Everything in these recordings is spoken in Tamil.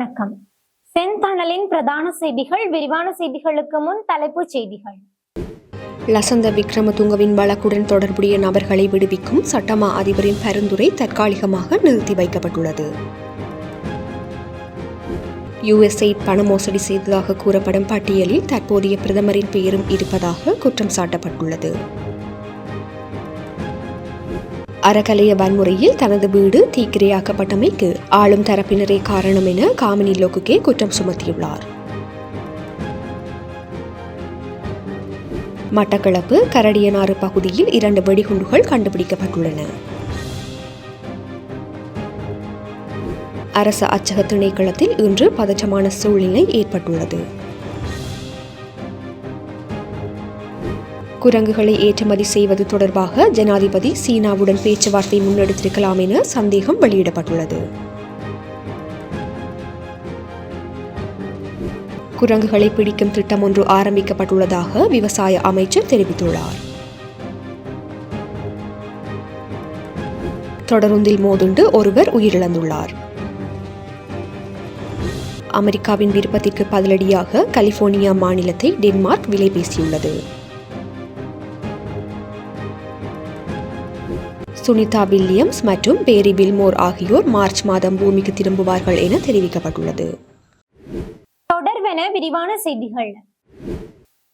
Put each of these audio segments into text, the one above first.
வணக்கம். செந்தணலின் பிரதான செய்திகள் விரிவான செய்திகளுக்கு முன் தலைப்புச் செய்திகள். லசந்த விக்ரமதுங்கவின் வழக்குடன் தொடர்புடைய நபர்களை விடுவிக்கும் சட்டமா அதிபரின் பரிந்துரை தற்காலிகமாக நிறுத்தி வைக்கப்பட்டுள்ளது. யுஎஸ்ஐ பண மோசடி செய்ததாக கூறப்படும் பட்டியலில் தற்போதைய பிரதமரின் பெயரும் இருப்பதாக குற்றம் சாட்டப்பட்டுள்ளது. அறக்கலைய வன்முறையில் தனது வீடு தீக்கிரையாக்கப்பட்டமைக்கு ஆளும் தரப்பினரே காரணம் என காமினி லோகுகே குற்றம் சுமத்தியுள்ளார். மட்டக்களப்பு கரடியனாறு பகுதியில் இரண்டு வெடிகுண்டுகள் கண்டுபிடிக்கப்பட்டுள்ளன. அரசு அச்சக திணைக்களத்தில் இன்று பதற்றமான சூழ்நிலை ஏற்பட்டுள்ளது. குரங்குகளை ஏற்றுமதி செய்வது தொடர்பாக ஜனாதிபதி சீனாவுடன் பேச்சுவார்த்தை முன்னெடுத்திருக்கலாம் என சந்தேகம் வெளியிடப்பட்டுள்ளது. குரங்குகளை பிடிக்கும் திட்டம் ஒன்று ஆரம்பிக்கப்பட்டுள்ளதாக விவசாய அமைச்சர் தெரிவித்துள்ளார். தொடருந்தில் மோதுண்டு ஒருவர் உயிரிழந்துள்ளார். அமெரிக்காவின் விருப்பத்திற்கு பதிலடியாக கலிபோர்னியா மாநிலத்தை டென்மார்க் விலை பேசியுள்ளது சுனிதா வில்லியம்ஸ் மற்றும் பேரி பில்மோர் ஆகியோர் மார்ச் மாதம் பூமிக்கு திரும்புவார்கள் என தெரிவிக்கப்பட்டுள்ளது. தொடர்வென விரிவான செய்திகள்.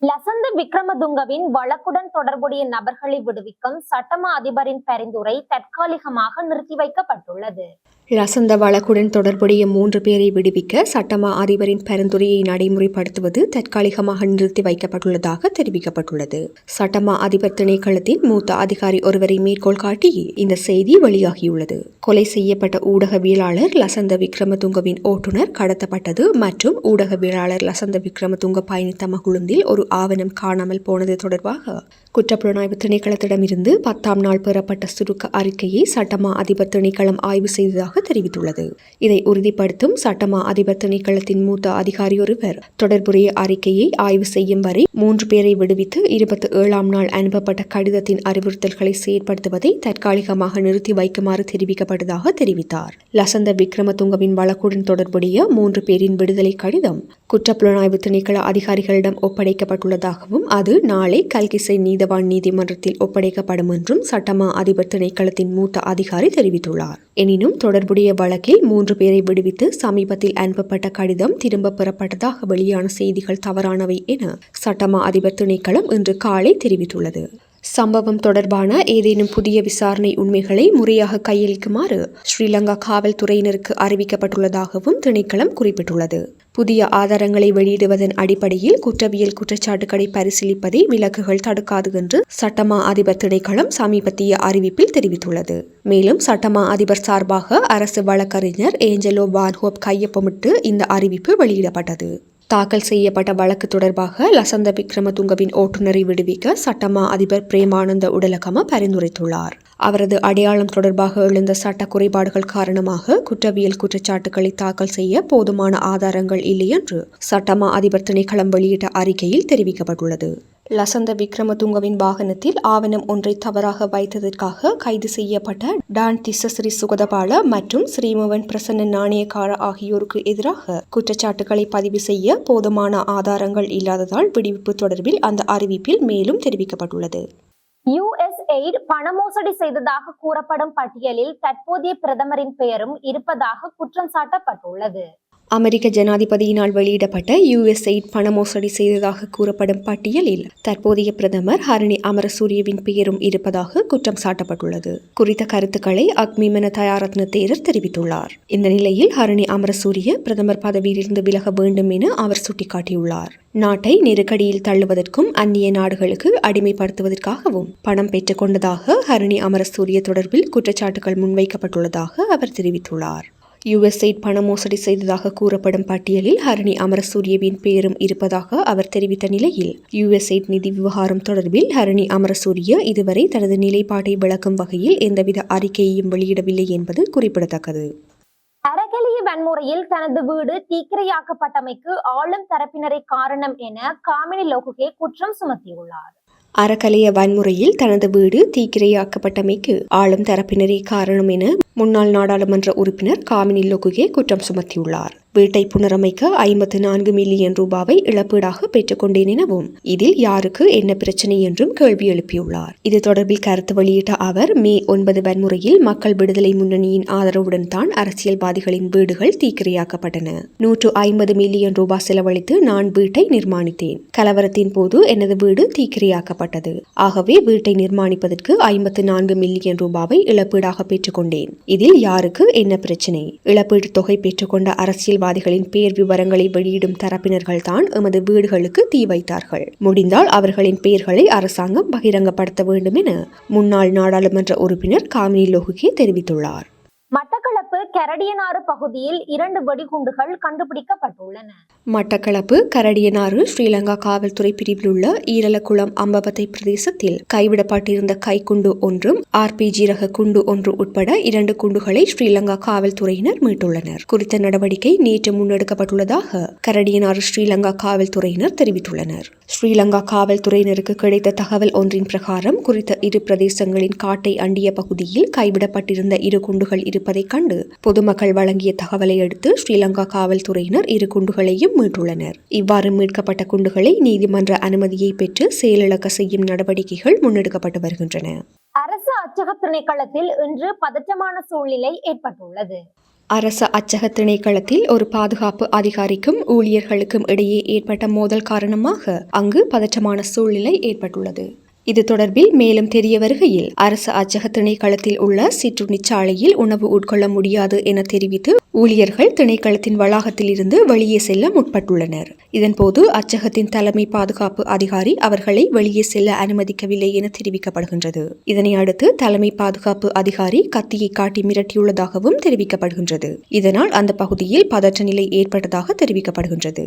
லசந்த விக்ரமதுங்கவின் வழக்குடன் தொடர்புடைய நபர்களை விடுவிக்கும் சட்டமா அதிபரின் பரிந்துரை தற்காலிகமாக நிறுத்தி வைக்கப்பட்டுள்ளது. லசந்த வழக்குடன் தொடர்புடைய மூன்று பேரை விடுவிக்க சட்டமா அதிபரின் பரிந்துரையை நடைமுறைப்படுத்துவது தற்காலிகமாக நிறுத்தி வைக்கப்பட்டுள்ளதாக தெரிவிக்கப்பட்டுள்ளது. சட்டமா அதிபர் திணைக்களத்தின் மூத்த அதிகாரி ஒருவரை மேற்கோள் காட்டி இந்த செய்தி வெளியாகியுள்ளது. கொலை செய்யப்பட்ட ஊடகவியலாளர் லசந்த விக்ரமதுங்கவின் ஓட்டுநர் கடத்தப்பட்டது மற்றும் ஊடகவியலாளர் லசந்த விக்ரமதுங்க பயணித்த மகுழுந்தில் ஒரு ஆவணம் காணாமல் போனது தொடர்பாக குற்றப்புலனாய்வு திணைக்களத்திடமிருந்து பத்தாம் நாள் பெறப்பட்ட சுருக்க அறிக்கையை சட்டமா அதிபர் திணைக்களம் ஆய்வு செய்ததாக தெரிவித்துள்ளது. இதை உறுதிப்படுத்தும் சட்டமா அதிபர் திணைக்களத்தின் மூத்த அதிகாரி ஒருவர். தொடர்புடைய அறிக்கையை ஆய்வு செய்யும் வரை மூன்று பேரை விடுவித்து இருபத்தி ஏழாம் நாள் அனுப்பப்பட்ட கடிதத்தின் அறிவுறுத்தல்களை செயற்படுத்துவதை தற்காலிகமாக நிறுத்தி வைக்குமாறு தெரிவிக்கப்பட்டதாக தெரிவித்தார். லசந்த விக்ரமதுங்கவின் வழக்குடன் தொடர்புடைய மூன்று பேரின் விடுதலை கடிதம் குற்றப்புலனாய்வு திணைக்கள அதிகாரிகளிடம் ஒப்படைக்கப்பட்டுள்ளதாகவும் அது நாளை கல்கிசை நீதவான் நீதிமன்றத்தில் ஒப்படைக்கப்படும் என்றும் சட்டமா அதிபர் திணைக்களத்தின் மூத்த அதிகாரி தெரிவித்துள்ளார். எனினும் தொடர்புடைய வழக்கில் மூன்று பேரை விடுவித்து சமீபத்தில் அனுப்பப்பட்ட கடிதம் திரும்ப பெறப்பட்டதாக வெளியான செய்திகள் தவறானவை என சட்டமா அதிபர் திணைக்களம் இன்று காலை தெரிவித்துள்ளது. சம்பவம் தொடர்பான ஏதேனும் புதிய விசாரணை உண்மைகளை முறையாக கையளிக்குமாறு ஸ்ரீலங்கா காவல்துறையினருக்கு அறிவிக்கப்பட்டுள்ளதாகவும் திணைக்களம் குறிப்பிட்டுள்ளது. புதிய ஆதாரங்களை வெளியிடுவதன் அடிப்படையில் குற்றவியல் குற்றச்சாட்டுகளை பரிசீலிப்பதை விலக்குகள் தடுக்காது என்று சட்டமா அதிபர் திணைக்களம் சமீபத்திய அறிவிப்பில் தெரிவித்துள்ளது. மேலும் சட்டமா அதிபர் சார்பாக அரசு வழக்கறிஞர் ஏஞ்சலோ வான்ஹோப் கையொப்பமிட்டு இந்த அறிவிப்பு வெளியிடப்பட்டது. தாக்கல் செய்யப்பட்ட வழக்கு தொடர்பாக லசந்த விக்ரமதுங்கவின் ஓட்டுநரை விடுவிக்க சட்டமா அதிபர் பிரேமானந்த உடலகம பரிந்துரைத்துள்ளார். அவரது அடையாளம் தொடர்பாக எழுந்த சட்ட குறைபாடுகள் காரணமாக குற்றவியல் குற்றச்சாட்டுகளை தாக்கல் செய்ய போதுமான ஆதாரங்கள் இல்லை என்று சட்டமா அதிபர் திணைக்களம் வெளியிட்ட அறிக்கையில் தெரிவிக்கப்பட்டுள்ளது. லசந்த விக்ரமதுங்கவின் வாகனத்தில் ஆவணம் ஒன்றை தவறாக வைத்ததற்காக கைது செய்யப்பட்ட டான் திசஸ்ரீ சுகதபால மற்றும் ஸ்ரீமவன் பிரசன்ன நாணயக்கார ஆகியோருக்கு எதிராக குற்றச்சாட்டுகளை பதிவு செய்ய போதுமான ஆதாரங்கள் இல்லாததால் விடுவிப்பு தொடர்பில் அந்த அறிவிப்பில் மேலும் தெரிவிக்கப்பட்டுள்ளது. யுஎஸ்எய்ட் பண மோசடி செய்ததாக கூறப்படும் பட்டியலில் தற்போதைய பிரதமரின் பெயரும் இருப்பதாக குற்றம் சாட்டப்பட்டுள்ளது. அமெரிக்க ஜனாதிபதியினால் வெளியிடப்பட்ட யுஎஸ்ஐட் பண மோசடி செய்ததாக கூறப்படும் பட்டியலில் தற்போதைய பிரதமர் ஹரணி அமரசூரியவின் பெயரும் இருப்பதாக குற்றம் சாட்டப்பட்டுள்ளது. குறித்த கருத்துக்களை அக்மிமன தயாரத்ன தேரர் தெரிவித்துள்ளார். இந்த நிலையில் ஹரணி அமரசூரிய பிரதமர் பதவியிலிருந்து விலக வேண்டும் என அவர் சுட்டிக்காட்டியுள்ளார். நாட்டை நெருக்கடியில் தள்ளுவதற்கும் அந்நிய நாடுகளுக்கு அடிமைப்படுத்துவதற்காகவும் பணம் பெற்றுக் கொண்டதாக ஹரணி அமரசூரிய தொடர்பில் குற்றச்சாட்டுகள் முன்வைக்கப்பட்டுள்ளதாக அவர் தெரிவித்துள்ளார். யுஎஸ்ஐட் பண மோசடி செய்ததாக கூறப்படும் பட்டியலில் ஹரணி அமரசூரியவின் பெயரும் இருப்பதாக அவர் தெரிவித்த நிலையில் யுஎஸ்ஐட் நிதி விவகாரம் தொடர்பில் ஹரணி அமரசூரிய இதுவரை தனது நிலைப்பாட்டை விளக்கும் வகையில் எந்தவித அறிக்கையையும் வெளியிடவில்லை என்பது குறிப்பிடத்தக்கது. அரகலிய வன்முறையில் தனது வீடு தீக்கிரையாக்கப்பட்டமைக்கு ஆளும் தரப்பினரை காரணம் என காமினி லோகுகே குற்றம் சுமத்தியுள்ளார். அறக்கலைய வன்முறையில் தனது வீடு தீக்கிரையாக்கப்பட்டமைக்கு ஆளும் தரப்பினரே காரணம் என முன்னாள் நாடாளுமன்ற உறுப்பினர் காமினி லொகுகே குற்றம் சுமத்தியுள்ளார். வீட்டை புனரமைக்க ஐம்பத்து நான்கு மில்லியன் ரூபாவை இழப்பீடாக பெற்றுக்கொண்டேன் எனவும் இதில் யாருக்கு என்ன பிரச்சனை என்றும் கேள்வி எழுப்பியுள்ளார். இது தொடர்பில் கருத்து வெளியிட்ட அவர் மே ஒன்பது வன்முறையில் மக்கள் விடுதலை முன்னணியின் ஆதரவுடன் தான் அரசியல்வாதிகளின் வீடுகள் தீக்கிரையாக்கப்பட்டன. நூற்று ஐம்பது மில்லியன் ரூபாய் செலவழித்து நான் வீட்டை நிர்மாணித்தேன். கலவரத்தின் போது எனது வீடு தீக்கிரையாக்கப்பட்டது. ஆகவே வீட்டை நிர்மாணிப்பதற்கு ஐம்பத்து நான்கு மில்லியன் ரூபாவை இழப்பீடாக பெற்றுக்கொண்டேன். இதில் யாருக்கு என்ன பிரச்சினை? இழப்பீடு தொகை பெற்றுக்கொண்ட தீவிரவாதிகளின் பேர் விவரங்களை வெளியிடும் தரப்பினர்கள் தான் எமது வீடுகளுக்கு தீ வைத்தார்கள். முடிந்தால் அவர்களின் பெயர்களை அரசாங்கம் பகிரங்கப்படுத்த வேண்டும் என முன்னாள் நாடாளுமன்ற உறுப்பினர் காமினி லோகுகே தெரிவித்துள்ளார். மட்டக்களப்பு கரடியனாறு பகுதியில் இரண்டு வெடிகுண்டுகள் கண்டுபிடிக்கப்பட்டுள்ளன. மட்டக்களப்பு கரடியனாறு ஸ்ரீலங்கா காவல்துறை பிரிவில் உள்ள ஈரலக்குளம் அம்பவத்தை பிரதேசத்தில் கைவிடப்பட்டிருந்த கைக்குண்டு ஒன்றும் ஆர்பிஜி ரக குண்டு ஒன்று உட்பட இரண்டு குண்டுகளை ஸ்ரீலங்கா காவல்துறையினர் மீட்டுள்ளனர். குறித்த நடவடிக்கை நேற்று முன்னெடுக்கப்பட்டுள்ளதாக கரடியனாறு ஸ்ரீலங்கா காவல்துறையினர் தெரிவித்துள்ளனர். ஸ்ரீலங்கா காவல்துறையினருக்கு கிடைத்த தகவல் ஒன்றின் பிரகாரம் குறித்த இரு பிரதேசங்களின் காட்டை அண்டிய பகுதியில் கைவிடப்பட்டிருந்த இரு குண்டுகள் இருப்பதைக் கண்டு பொதுமக்கள் வழங்கிய தகவலை அடுத்து ஸ்ரீலங்கா காவல்துறையினர் இரு குண்டுகளையும் மீட்டுள்ளனர். இவ்வாறு மீட்கப்பட்ட குண்டுகளை நீதிமன்ற அனுமதியை பெற்று செயலிழக்க செய்யும் நடவடிக்கைகள் முன்னெடுக்கப்பட்டு வருகின்றன. அரசு அச்சக திணைக்களத்தில் இன்று பதற்றமான சூழ்நிலை ஏற்பட்டுள்ளது. அரச அச்சக திணைக்களத்தில் ஒரு பாதுகாப்பு அதிகாரிக்கும் ஊழியர்களுக்கும் இடையே ஏற்பட்ட மோதல் காரணமாக அங்கு பதற்றமான சூழ்நிலை ஏற்பட்டுள்ளது. இது தொடர்பில் மேலும் தெரிய வருகையில் அரசு அச்சக திணைக்களத்தில் உள்ள சிற்றுண்டிச்சாலையில் உணவு உட்கொள்ள முடியாது என தெரிவித்து ஊழியர்கள் திணைக்களத்தின் வளாகத்தில் இருந்து வெளியே செல்ல முற்பட்டுள்ளனர். இதன்போது அச்சகத்தின் தலைமை பாதுகாப்பு அதிகாரி அவர்களை வெளியே செல்ல அனுமதிக்கவில்லை என தெரிவிக்கப்படுகின்றது. இதனை அடுத்து தலைமை பாதுகாப்பு அதிகாரி கத்தியை காட்டி மிரட்டியுள்ளதாகவும் தெரிவிக்கப்படுகின்றது. இதனால் அந்த பகுதியில் பதற்ற நிலை ஏற்பட்டதாக தெரிவிக்கப்படுகின்றது.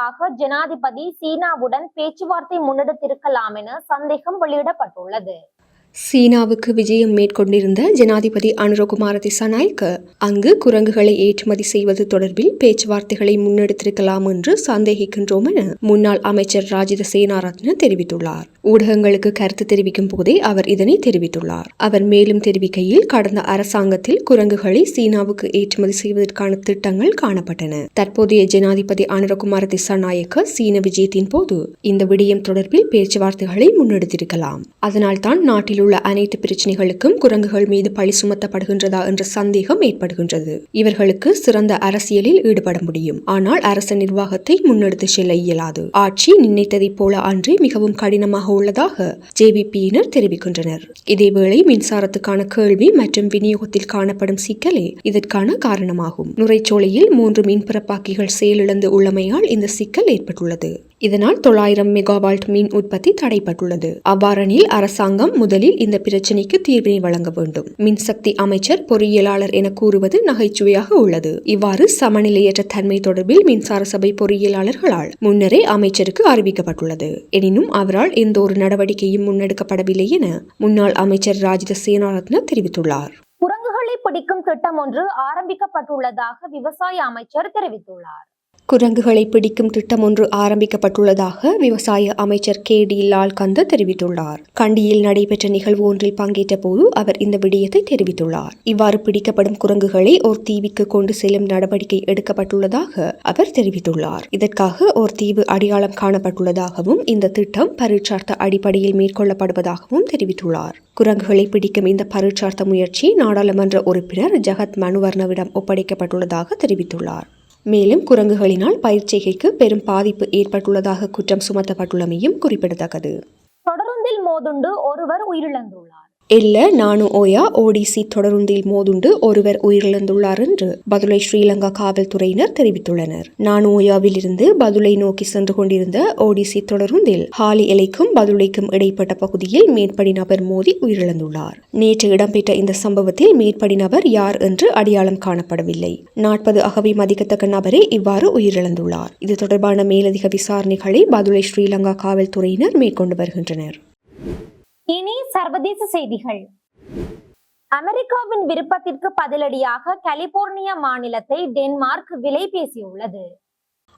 தொடர்பாக ஜனாதிபதி சீனாவுடன் பேச்சுவார்த்தை முன்னெடுத்திருக்கலாம் என சந்தேகம் வெளியிடப்பட்டுள்ளது. சீனாவுக்கு விஜயம் மேற்கொண்டிருந்த ஜனாதிபதி அனுரகுமார திசாநாயக்க அங்கு குரங்குகளை ஏற்றுமதி செய்வது தொடர்பில் பேச்சுவார்த்தைகளை முன்னெடுத்திருக்கலாம் என்று சந்தேகிக்கின்றோம் என முன்னாள் அமைச்சர் ராஜித சேனாரத்ன தெரிவித்துள்ளார். ஊடகங்களுக்கு கருத்து தெரிவிக்கும் போதே அவர் இதனை தெரிவித்துள்ளார். அவர் மேலும் தெரிவிக்கையில் கடந்த அரசாங்கத்தில் குரங்குகளை சீனாவுக்கு ஏற்றுமதி செய்வதற்கான திட்டங்கள் காணப்பட்டன. தற்போதைய ஜனாதிபதி அனுரகுமார திசாநாயக்க சீன விஜயத்தின் போது இந்த விடயம் தொடர்பில் பேச்சுவார்த்தைகளை முன்னெடுத்திருக்கலாம். அதனால்தான் நாட்டில் உள்ள அனைத்து பிரச்சனைகளுக்கும் குரங்குகள் மீது பழி சுமத்தப்படுகின்றதா என்ற சந்தேகம் ஏற்படுகின்றது. இவர்களுக்கு சிறந்த அரசியலில் ஈடுபட முடியும். ஆனால் அரச நிர்வாகத்தை முன்னெடுத்து செல்ல இயலாது. ஆட்சி நினைத்ததைப் போல அன்றி மிகவும் கடினமாக உள்ளதாக ஜேபிபியினர் தெரிவிக்கின்றனர். இதேவேளை மின்சாரத்துக்கான கேள்வி மற்றும் விநியோகத்தில் காணப்படும் சிக்கலே இதற்கான காரணமாகும். நுரைச்சோலையில் மூன்று மின்பிறப்பாக்கிகள் செயலிழந்து உள்ளமையால் இந்த சிக்கல் ஏற்பட்டுள்ளது. இதனால் தொள்ளாயிரம் மெகாவால்ட் மின் உற்பத்தி தடைப்பட்டுள்ளது அவ்வாறெனில் அரசாங்கம் முதலில் இந்த பிரச்சினைக்கு தீர்வினை வழங்க வேண்டும். மின்சக்தி அமைச்சர் பொறியியலாளர் என கூறுவது நகைச்சுவையாக உள்ளது. இவ்வாறு சமநிலையற்ற தன்மை தொடர்பில் மின்சார சபை பொறியியலாளர்களால் முன்னரே அமைச்சருக்கு அறிவிக்கப்பட்டுள்ளது. எனினும் அவரால் எந்த ஒரு நடவடிக்கையும் முன்னெடுக்கப்படவில்லை என முன்னாள் அமைச்சர் ராஜித சேனாரத்ன தெரிவித்துள்ளார். குரங்குகளை பிடிக்கும் திட்டம் ஒன்று ஆரம்பிக்கப்பட்டுள்ளதாக விவசாய அமைச்சர் தெரிவித்துள்ளார். குரங்குகளை பிடிக்கும் திட்டம் ஒன்று ஆரம்பிக்கப்பட்டுள்ளதாக விவசாய அமைச்சர் கே டி லால்கந்த தெரிவித்துள்ளார். கண்டியில் நடைபெற்ற நிகழ்வு ஒன்றில் பங்கேற்ற போது அவர் இந்த விடயத்தை தெரிவித்துள்ளார். இவ்வாறு பிடிக்கப்படும் குரங்குகளை ஓர் தீவிக்கு கொண்டு செல்லும் நடவடிக்கை எடுக்கப்பட்டுள்ளதாக அவர் தெரிவித்துள்ளார். இதற்காக ஓர் தீவு அடையாளம் காணப்பட்டுள்ளதாகவும் இந்த திட்டம் பரீட்சார்த்த அடிப்படையில் மேற்கொள்ளப்படுவதாகவும் தெரிவித்துள்ளார். குரங்குகளை பிடிக்கும் இந்த பரீட்சார்த்த முயற்சி நாடாளுமன்ற உறுப்பினர் ஜகத் மனுவர்ணவிடம் ஒப்படைக்கப்பட்டுள்ளதாக தெரிவித்துள்ளார். மேலும் குரங்குகளினால் பயிர்ச்செய்கைக்கு பெரும் பாதிப்பு ஏற்பட்டுள்ளதாக குற்றம் சுமத்தப்பட்டுள்ளமையும் குறிப்பிடத்தக்கது. தொடருந்தில் மோதுண்டு ஒருவர் உயிரிழந்துள்ளார். எல்ல நானு ஓயா ஓடிசி தொடருந்தில் மோதுண்டு ஒருவர் உயிரிழந்துள்ளார் என்று பதுளை ஸ்ரீலங்கா காவல்துறையினர் தெரிவித்துள்ளனர். நானு ஓயாவில் இருந்து பதுளை நோக்கி சென்று கொண்டிருந்த ஓடிசி தொடருந்தில் ஹாலி எலைக்கும் பதுளைக்கும் இடைப்பட்ட பகுதியில் மேற்படி நபர் மோதி உயிரிழந்துள்ளார். நேற்று இடம்பெற்ற இந்த சம்பவத்தில் மேற்படி நபர் யார் என்று அடையாளம் காணப்படவில்லை. நாற்பது அகவை மதிக்கத்தக்க நபரே இவ்வாறு உயிரிழந்துள்ளார். இது தொடர்பான மேலதிக விசாரணைகளை பதுளை ஸ்ரீலங்கா காவல்துறையினர் மேற்கொண்டு வருகின்றனர். இனி சர்வதேச செய்திகள். அமெரிக்காவின் விருப்பத்திற்கு பதிலடியாக கலிபோர்னியா மாநிலத்தை டென்மார்க் விலை பேசியுள்ளது.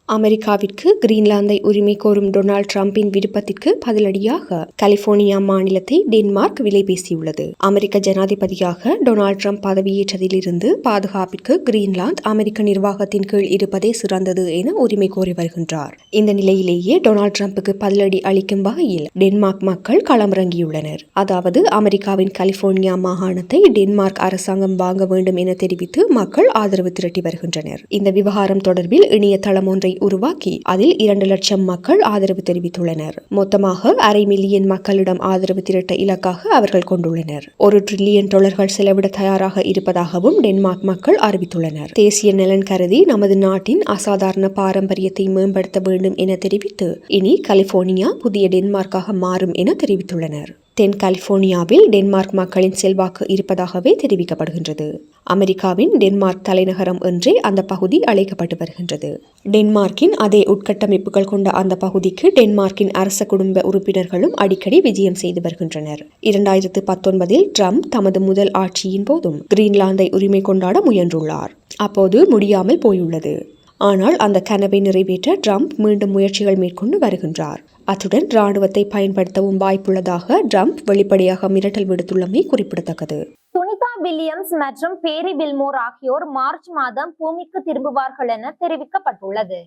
அமெரிக்காவிற்கு கிரீன்லாந்தை உரிமை கோரும் டொனால்ட் டிரம்பின் விருப்பத்திற்கு பதிலடியாக கலிபோர்னியா மாநிலத்தை டென்மார்க் விலை பேசியுள்ளது. அமெரிக்க ஜனாதிபதியாக டொனால்ட் ட்ரம்ப் பதவியேற்றதிலிருந்து பாதுகாப்பிற்கு கிரீன்லாந்து அமெரிக்க நிர்வாகத்தின் கீழ் இருப்பதே சிறந்தது என உரிமை கோரி வருகின்றார். இந்த நிலையிலேயே டொனால்ட் ட்ரம்புக்கு பதிலடி அளிக்கும் வகையில் டென்மார்க் மக்கள் களமிறங்கியுள்ளனர். அதாவது அமெரிக்காவின் கலிபோர்னியா மாகாணத்தை டென்மார்க் அரசாங்கம் வாங்க வேண்டும் என தெரிவித்து மக்கள் ஆதரவு திரட்டி வருகின்றனர். இந்த விவகாரம் தொடர்பில் இணையதளம் ஒன்றை உருவாக்கி அதில் இரண்டு லட்சம் மக்கள் ஆதரவு தெரிவித்துள்ளனர். மொத்தமாக அரை மில்லியன் மக்களிடம் ஆதரவு திரட்ட இலக்காக அவர்கள் கொண்டுள்ளனர். ஒரு டிரில்லியன் டாலர்கள் செலவிட தயாராக இருப்பதாகவும் டென்மார்க் மக்கள் அறிவித்துள்ளனர். தேசிய நலன் கருதி நமது நாட்டின் அசாதாரண பாரம்பரியத்தை மேம்படுத்த வேண்டும் என தெரிவித்து இனி கலிபோர்னியா புதிய டென்மார்க்காக மாறும் என தெரிவித்துள்ளனர். தென் கலிபோர்னியாவில் டென்மார்க் மக்களின் செல்வாக்கு இருப்பதாகவே தெரிவிக்கப்படுகின்றது. அமெரிக்காவின் டென்மார்க் தலைநகரம் என்றே அந்த பகுதி அழைக்கப்பட்டு வருகின்றது. டென்மார்க்கின் அதே உட்கட்டமைப்புகள் கொண்ட அந்த பகுதிக்கு டென்மார்க்கின் அரச குடும்ப உறுப்பினர்களும் அடிக்கடி விஜயம் செய்து வருகின்றனர். இரண்டாயிரத்து பத்தொன்பதில் ட்ரம்ப் தமது முதல் ஆட்சியின் போதும் கிரீன்லாந்தை உரிமை கொண்டாட முயன்றுள்ளார். அப்போது முடியாமல் போயுள்ளது. ஆனால் அந்த கனவை நிறைவேற்ற ட்ரம்ப் மீண்டும் முயற்சிகள் மேற்கொண்டு வருகின்றார். அத்துடன் ராணுவத்தை பயன்படுத்தவும் வாய்ப்புள்ளதாக ட்ரம்ப் வெளிப்படையாக மிரட்டல் விடுத்துள்ளமை குறிப்பிடத்தக்கது. சுனிதா வில்லியம்ஸ் மற்றும் பேரி வில்மோர் ஆகியோர் மார்ச் மாதம் பூமிக்கு திரும்புவார்கள் என தெரிவிக்கப்பட்டுள்ளது.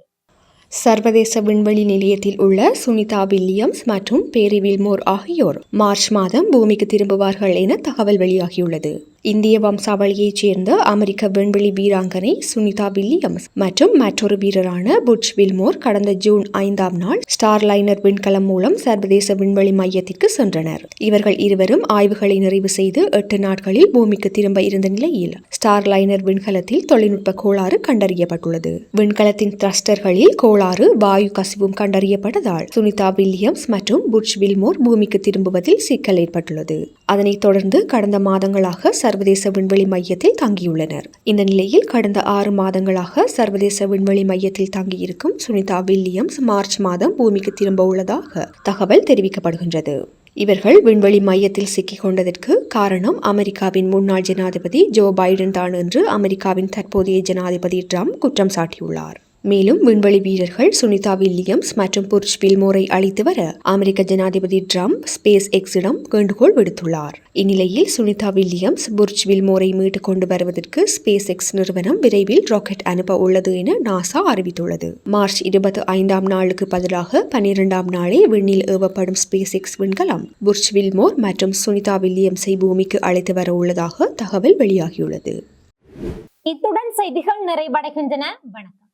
சர்வதேச விண்வெளி நிலையத்தில் உள்ள சுனிதா வில்லியம்ஸ் மற்றும் பேரி வில்மோர் ஆகியோர் மார்ச் மாதம் பூமிக்கு திரும்புவார்கள் என தகவல் வெளியாகியுள்ளது. இந்திய வம்சாவளியைச் சேர்ந்த அமெரிக்க விண்வெளி வீராங்கனை சுனிதா வில்லியம்ஸ் மற்றும் மற்றொரு வீரரான புட்ச் வில்மோர் கடந்த ஜூன் ஐந்தாம் நாள் ஸ்டார்லைனர் விண்கலம் மூலம் சர்வதேச விண்வெளி மையத்திற்கு சென்றனர். இவர்கள் இருவரும் ஆய்வுகளை நிறைவு செய்து எட்டு நாட்களில் பூமிக்கு திரும்ப இருந்த நிலையில் ஸ்டார்லைனர் விண்கலத்தில் தொழில்நுட்ப கோளாறு கண்டறியப்பட்டுள்ளது. விண்கலத்தின் த்ரஸ்டர்களில் கோளாறு வாயு கசிவும் கண்டறியப்பட்டதால் சுனிதா வில்லியம்ஸ் மற்றும் புட்ச் வில்மோர் பூமிக்கு திரும்புவதில் சிக்கல் ஏற்பட்டுள்ளது. அதனைத் தொடர்ந்து கடந்த மாதங்களாக சர்வதேச விண்வெளி மையத்தில் தங்கியுள்ளனர். இந்த நிலையில் கடந்த ஆறு மாதங்களாக சர்வதேச விண்வெளி மையத்தில் தங்கியிருக்கும் சுனிதா வில்லியம்ஸ் மார்ச் மாதம் பூமிக்கு திரும்ப உள்ளதாக தகவல் தெரிவிக்கப்படுகின்றது. இவர்கள் விண்வெளி மையத்தில் சிக்கிக் கொண்டதற்கு காரணம் அமெரிக்காவின் முன்னாள் ஜனாதிபதி ஜோ பைடன் தான் என்று அமெரிக்காவின் தற்போதைய ஜனாதிபதி ட்ரம்ப் குற்றம் சாட்டியுள்ளார். மேலும் விண்வெளி வீரர்கள் சுனிதா வில்லியம்ஸ் மற்றும் புர்ச் பில்மோரை அழைத்து வர அமெரிக்க ஜனாதிபதி ட்ரம்ப் ஸ்பேஸ் எக்ஸிடம் வேண்டுகோள் விடுத்துள்ளார். இந்நிலையில் சுனிதா வில்லியம்ஸ் புர்ஜ் வில்மோரை மீட்டு கொண்டு வருவதற்கு ஸ்பேஸ் எக்ஸ் நிறுவனம் விரைவில் ராக்கெட் அனுப்ப உள்ளது என நாசா அறிவித்துள்ளது. மார்ச் இருபத்தி ஐந்தாம் நாளுக்கு பதிலாக பனிரெண்டாம் நாளே விண்ணில் ஏவப்படும் ஸ்பேஸ் எக்ஸ் விண்கலம் புர்ஜ் வில்மோர் மற்றும் சுனிதா வில்லியம்ஸை பூமிக்கு அழைத்து வர உள்ளதாக தகவல் வெளியாகியுள்ளது. இத்துடன் செய்திகள் நிறைவடைகின்றன. வணக்கம்.